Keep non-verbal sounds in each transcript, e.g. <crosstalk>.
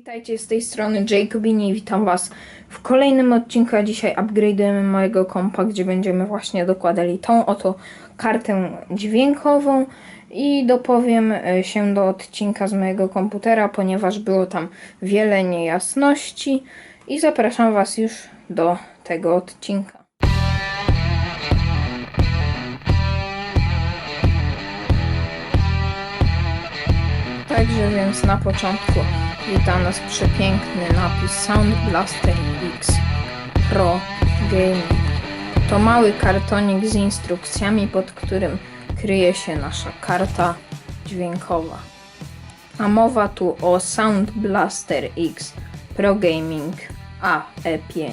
Witajcie z tej strony Jacobini i witam Was w kolejnym odcinku. A dzisiaj upgrade'ujemy mojego kompa, gdzie będziemy właśnie dokładali tą oto kartę dźwiękową i dopowiem e, się do odcinka z mojego komputera, ponieważ było tam wiele niejasności i zapraszam Was już do tego odcinka. Także więc na początku wita nas przepiękny napis Sound Blaster X Pro Gaming. To mały kartonik z instrukcjami, pod którym kryje się nasza karta dźwiękowa. A mowa tu o Sound Blaster X Pro Gaming AE5.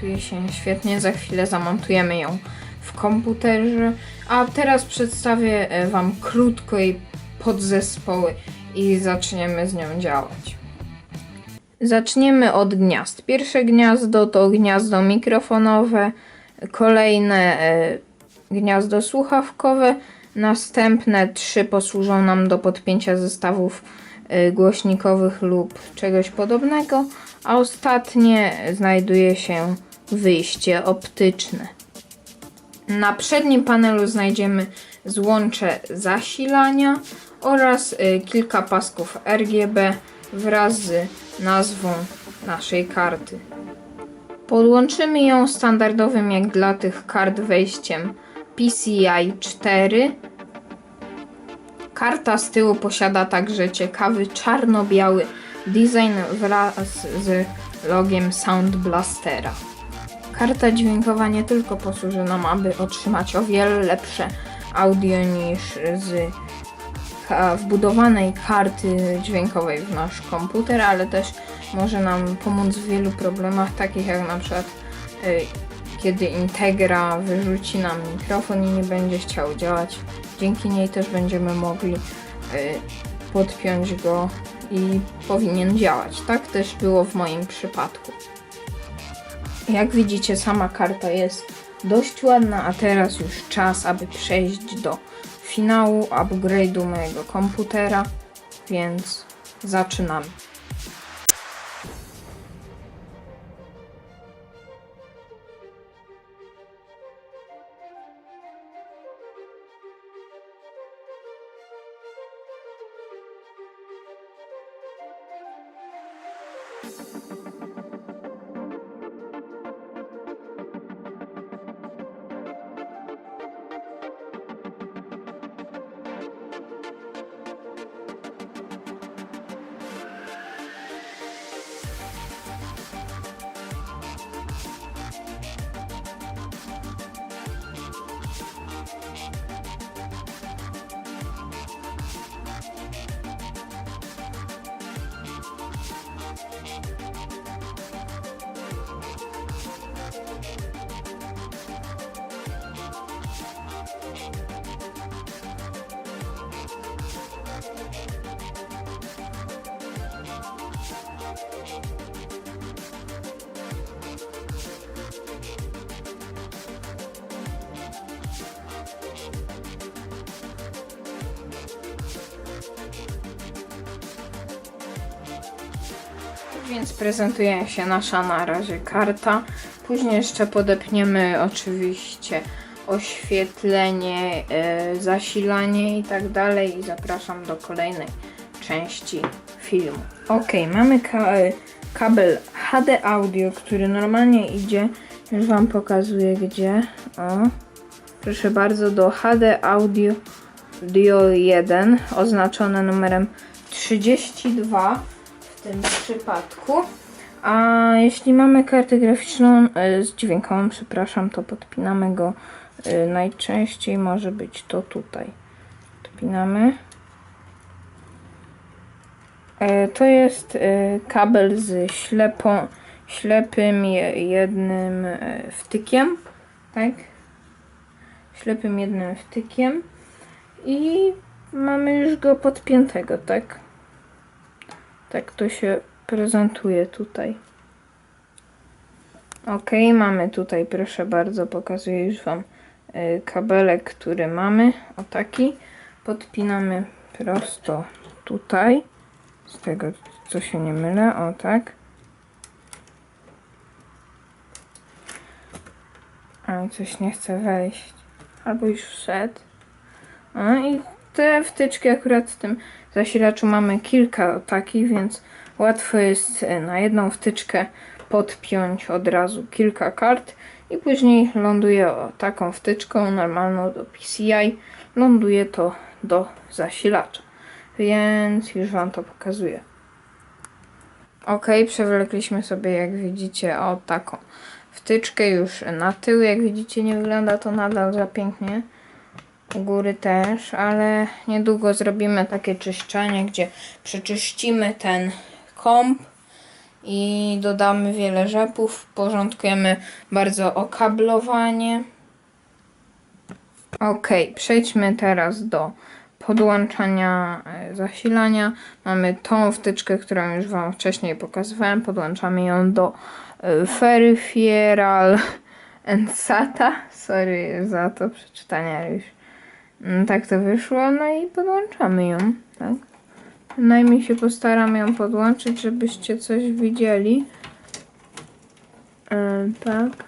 Prezentuje się świetnie, za chwilę zamontujemy ją w komputerze. A teraz przedstawię e, Wam krótko jej podzespoły i zaczniemy z nią działać. Zaczniemy od gniazd. Pierwsze gniazdo to gniazdo mikrofonowe, kolejne e, gniazdo słuchawkowe, następne trzy posłużą nam do podpięcia zestawów e, głośnikowych lub czegoś podobnego, a ostatnie znajduje się wyjście optyczne. Na przednim panelu znajdziemy złącze zasilania oraz y, kilka pasków RGB wraz z nazwą naszej karty. Podłączymy ją standardowym jak dla tych kart wejściem PCI 4. Karta z tyłu posiada także ciekawy czarno-biały design wraz z logiem Sound Blastera. Karta dźwiękowa nie tylko posłuży nam, aby otrzymać o wiele lepsze audio niż z wbudowanej karty dźwiękowej w nasz komputer, ale też może nam pomóc w wielu problemach, takich jak na przykład y, kiedy Integra wyrzuci nam mikrofon i nie będzie chciał działać. Dzięki niej też będziemy mogli y, podpiąć go i powinien działać. Tak też było w moim przypadku. Jak widzicie, sama karta jest dość ładna, a teraz już czas, aby przejść do finału upgrade'u mojego komputera, więc zaczynamy. Więc prezentuje się nasza na razie karta. Później jeszcze podepniemy oczywiście oświetlenie, e, zasilanie i tak dalej. I zapraszam do kolejnej części filmu. Ok, mamy ka e, kabel HD Audio, który normalnie idzie. Już Wam pokazuję gdzie. O. Proszę bardzo, do HD Audio Dio 1 oznaczone numerem 32 w tym przypadku. A jeśli mamy kartę graficzną e, z dźwiękową, przepraszam, to podpinamy go e, najczęściej może być to tutaj. Podpinamy. E, To jest kabel z ślepą, ślepym je- jednym wtykiem, tak? Ślepym jednym wtykiem i mamy już go podpiętego, tak? Tak to się prezentuje tutaj. Ok, mamy tutaj, proszę bardzo, pokazuję już Wam y, kabelek, który mamy. O taki. Podpinamy prosto tutaj. Z tego, co się nie mylę. O tak. A coś nie chce wejść. Albo już wszedł. No i te wtyczki akurat w tym zasilaczu mamy kilka takich, więc łatwo jest e, na jedną wtyczkę podpiąć od razu kilka kart i później ląduje taką wtyczką normalną do PCI, ląduje to do zasilacza. Więc już Wam to pokazuję. Ok, przewlekliśmy sobie, jak widzicie, o taką wtyczkę już na tył. Jak widzicie, nie wygląda to nadal za pięknie. U góry też, ale niedługo zrobimy takie czyszczenie, gdzie przeczyścimy ten komp i dodamy wiele rzepów. Porządkujemy bardzo okablowanie. Ok, przejdźmy teraz do podłączania e, zasilania. Mamy tą wtyczkę, którą już Wam wcześniej pokazywałem. Podłączamy ją do e, Peripheral and SATA. <laughs> Sorry za to przeczytanie, już mm, tak to wyszło. No i podłączamy ją. Tak. Najmniej się postaram ją podłączyć, żebyście coś widzieli. E, tak.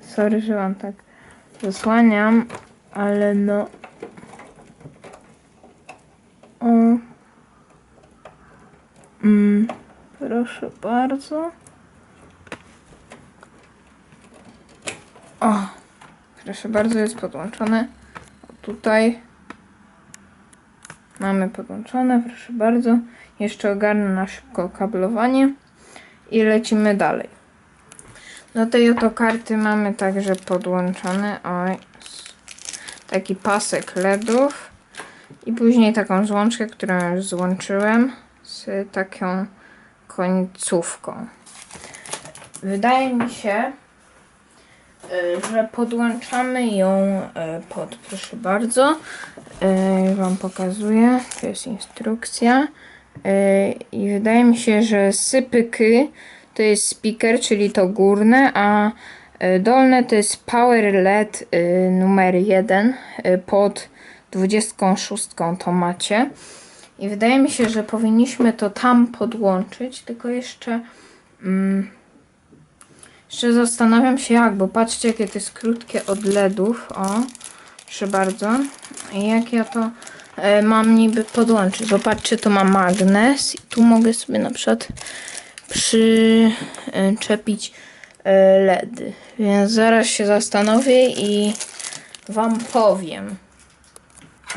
Sorry, że Wam tak zasłaniam, ale no. O. Mm, proszę bardzo. O, proszę bardzo, jest podłączone. Tutaj mamy podłączone, proszę bardzo. Jeszcze ogarnę na szybko kablowanie i lecimy dalej. Do tej oto karty mamy także podłączony oj, taki pasek LEDów i później taką złączkę, którą już złączyłem z taką końcówką. Wydaje mi się, że podłączamy ją y, pod, proszę bardzo, y, Wam pokazuję, to jest instrukcja i wydaje mi się, że sypyky to jest speaker, czyli to górne, a dolne to jest power LED numer 1 pod 26 to macie. I wydaje mi się, że powinniśmy to tam podłączyć, tylko jeszcze mm, jeszcze zastanawiam się jak, bo patrzcie jakie to jest krótkie od LEDów, o, proszę bardzo. I jak ja to e, mam niby podłączyć, bo patrzcie, to ma magnes i tu mogę sobie na przykład przyczepić e, LEDy. Więc zaraz się zastanowię i Wam powiem.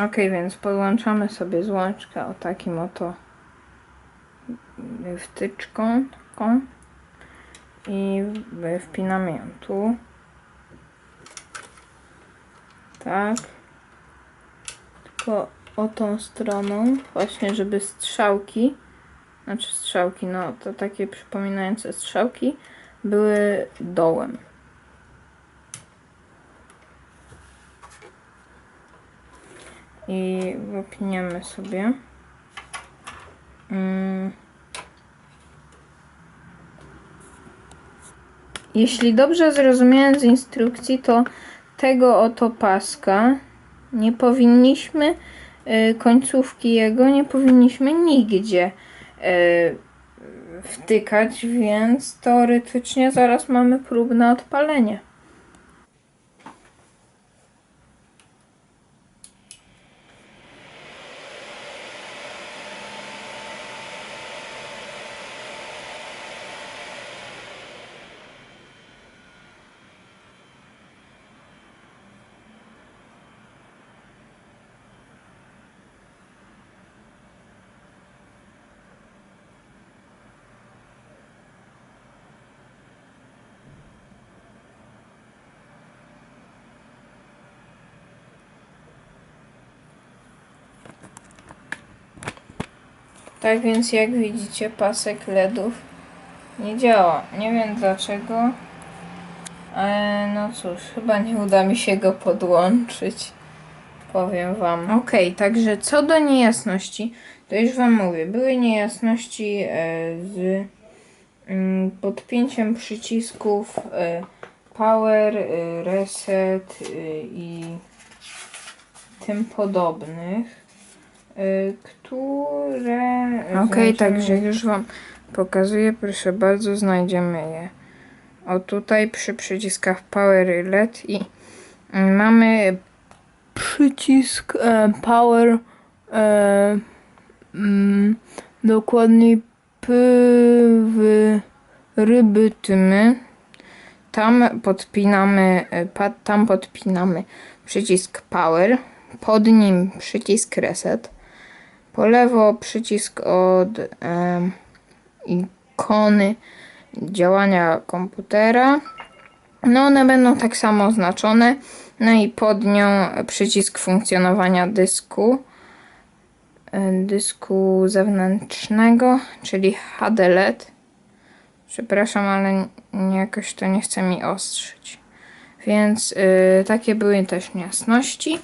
Ok, więc podłączamy sobie złączkę o takim oto wtyczką taką i wpinamy ją tu. Tak. Tylko o tą stroną, właśnie żeby strzałki, znaczy strzałki, no to takie przypominające strzałki, były dołem. i wypniemy sobie. Mm. Jeśli dobrze zrozumiałem z instrukcji, to tego oto paska nie powinniśmy, y, końcówki jego nie powinniśmy nigdzie y, wtykać, więc teoretycznie zaraz mamy próbne odpalenie. Tak więc jak widzicie pasek LEDów nie działa. Nie wiem dlaczego. Ale no cóż, chyba nie uda mi się go podłączyć. Powiem wam. Ok, także co do niejasności, to już wam mówię. Były niejasności e, z mm, podpięciem przycisków y, Power, y, Reset i tym podobnych, które. Okej, także już Wam pokazuję, proszę bardzo, znajdziemy je. O tutaj przy przyciskach Power LED i mamy przycisk e, Power e, mm, dokładniej P w ryby tymy. Tam podpinamy, e, pa, tam podpinamy przycisk Power, pod nim przycisk Reset, po lewo przycisk od em, ikony działania komputera. No one będą tak samo oznaczone. No i pod nią przycisk funkcjonowania dysku dysku zewnętrznego, czyli HDLED. Przepraszam, ale jakoś to nie chce mi ostrzyć. Więc y, takie były też niejasności.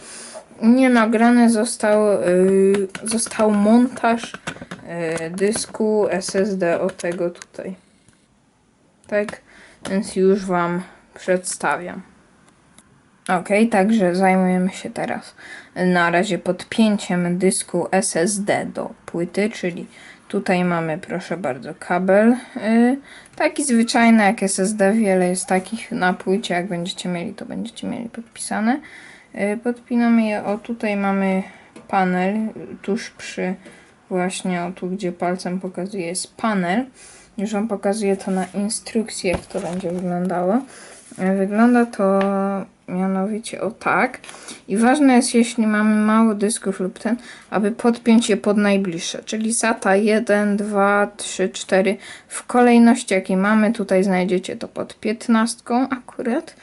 Nie nagrany został, y, został montaż y, dysku SSD o tego tutaj. Tak, więc już Wam przedstawiam. Ok, także zajmujemy się teraz na razie podpięciem dysku SSD do płyty, czyli tutaj mamy, proszę bardzo, kabel. y, taki zwyczajny jak SSD, wiele jest takich na płycie, jak będziecie mieli, to będziecie mieli podpisane. Y, podpinamy je, o tutaj mamy panel, tuż przy właśnie o tu, gdzie palcem pokazuję, jest panel. Już Wam pokazuję to na instrukcji, jak to będzie wyglądało. E, Wygląda to mianowicie o tak. I ważne jest, jeśli mamy mało dysków lub ten, aby podpiąć je pod najbliższe, czyli SATA 1, 2, 3, 4 w kolejności jakiej mamy. Tutaj znajdziecie to pod 15 akurat.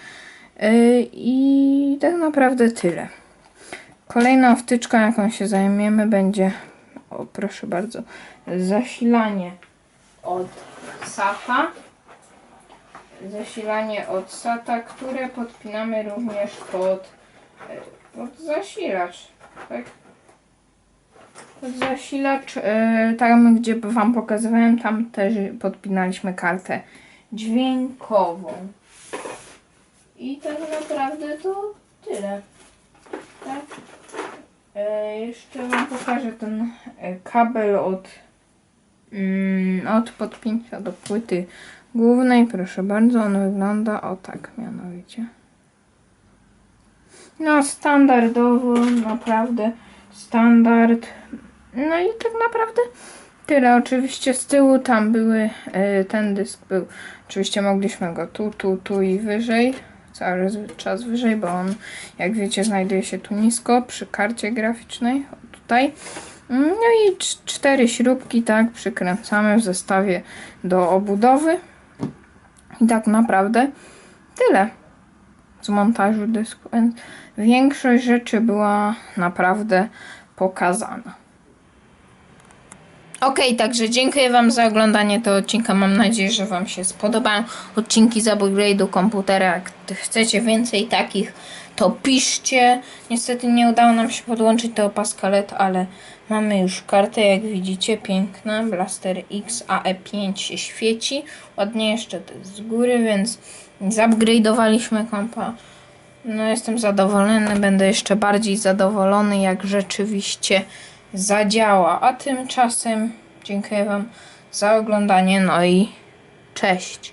Yy, I tak naprawdę tyle. Kolejną wtyczką, jaką się zajmiemy, będzie, o proszę bardzo, zasilanie od SATA zasilanie od SATA, które podpinamy również pod, e, pod zasilacz. Tak? Pod zasilacz, e, tam gdzie Wam pokazywałem, tam też podpinaliśmy kartę dźwiękową. I tak naprawdę to tyle. Tak? E, jeszcze Wam pokażę ten e, kabel od, mm, od podpięcia do płyty głównej. Proszę bardzo, on wygląda o tak mianowicie. No standardowo, naprawdę standard. No i tak naprawdę tyle. Oczywiście z tyłu tam były, e, ten dysk był, oczywiście mogliśmy go tu, tu, tu i wyżej. Cały czas wyżej, bo on, jak wiecie, znajduje się tu nisko przy karcie graficznej. Tutaj. No i cz- cztery śrubki, tak, przykręcamy w zestawie do obudowy. I tak naprawdę tyle z montażu dysku. Większość rzeczy była naprawdę pokazana. Okej, także dziękuję Wam za oglądanie tego odcinka. Mam nadzieję, że Wam się spodobają odcinki z upgrade'u komputera. Jak chcecie więcej takich, to piszcie. Niestety nie udało nam się podłączyć do paska LED, ale mamy już kartę, jak widzicie, piękna. Blaster X AE5 się świeci. Ładnie jeszcze to jest z góry, więc zupgrade'owaliśmy kompa. No jestem zadowolony, będę jeszcze bardziej zadowolony, jak rzeczywiście zadziała. A tymczasem dziękuję Wam za oglądanie, no i cześć.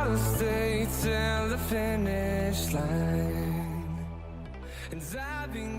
I'll stay till the finish line. And I've been